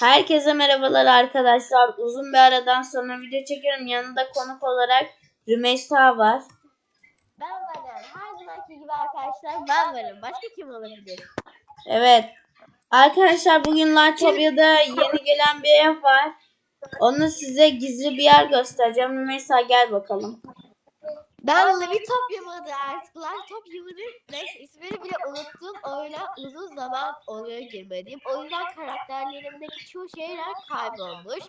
Herkese merhabalar arkadaşlar. Uzun bir aradan sonra video çekiyorum. Yanında konuk olarak Rümeysa var. Ben varım. Her zamanki gibi arkadaşlar ben varım. Başka kim olabilir? Evet. Arkadaşlar bugün Lightopia'da yeni gelen bir ev var. Onu size gizli bir yer göstereceğim. Rümeysa gel bakalım. Ben Levitopya'mı adı artık. Levitopya'mın neyse ismini bile unuttum. Öyle uzun zaman oluyor girmediğim. O yüzden karakterlerimdeki çoğu şeyler kaybolmuş.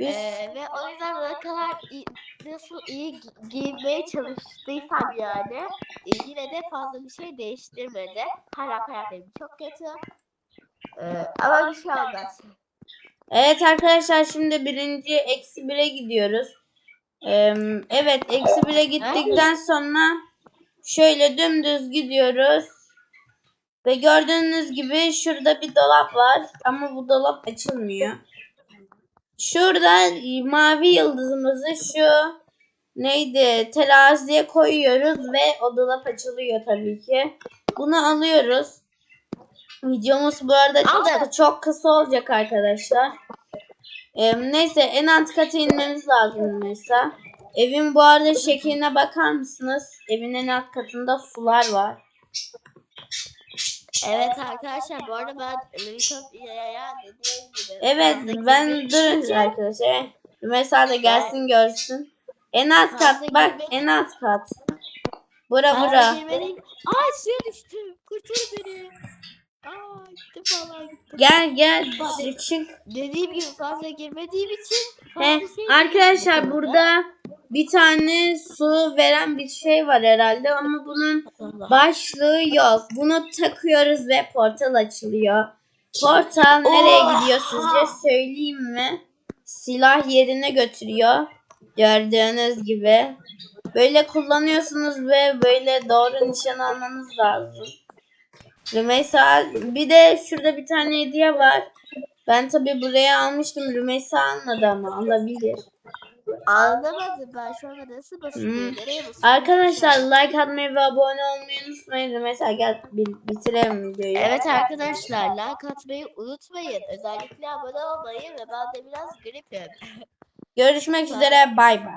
Ee, ve o yüzden ne kadar iyi, nasıl iyi gi- giyinmeye çalıştıysam yani e, yine de fazla bir şey değiştirmedi. Hala karakterim çok kötü. Ee, ama bir şey olmaz. Evet arkadaşlar şimdi birinci eksi bire gidiyoruz. Ee, evet eksi bire gittikten sonra şöyle dümdüz gidiyoruz. Ve gördüğünüz gibi şurada bir dolap var. Ama bu dolap açılmıyor. Şurada mavi yıldızımızı şu neydi teraziye koyuyoruz ve o dolap açılıyor tabii ki. Bunu alıyoruz. Videomuz bu arada çok, çok kısa olacak arkadaşlar. Ee, neyse en alt kata inmemiz lazım mesela. Evin bu arada şekline bakar mısınız? Evin en alt katında sular var. Evet arkadaşlar bu arada ben dediğim gibi Evet ben durun arkadaşlar. Mesela da gelsin görsün. En alt kat bak en alt kat. Bura bura. Ay suya düştüm. Kurtar beni. Gel gel Hadi. çık. Dediğim gibi fazla girmediğim için He, şey arkadaşlar bilmiyorum. burada bir tane su veren bir şey var herhalde ama bunun başlığı yok. Bunu takıyoruz ve portal açılıyor. Portal nereye Oha! gidiyor sizce söyleyeyim mi? Silah yerine götürüyor. Gördüğünüz gibi. Böyle kullanıyorsunuz ve böyle doğru nişan almanız lazım. Rümeysa bir de şurada bir tane hediye var. Ben tabi buraya almıştım. Rümeysa almadı ama alabilir. Anlamadım ben şu anda nasıl basılıyor? Hmm. Arkadaşlar like atmayı ve abone olmayı unutmayın. Rümeysa gel bitirelim videoyu. Evet arkadaşlar like atmayı unutmayın. Özellikle abone olmayı ve ben de biraz gripim. Görüşmek üzere. Bay bay.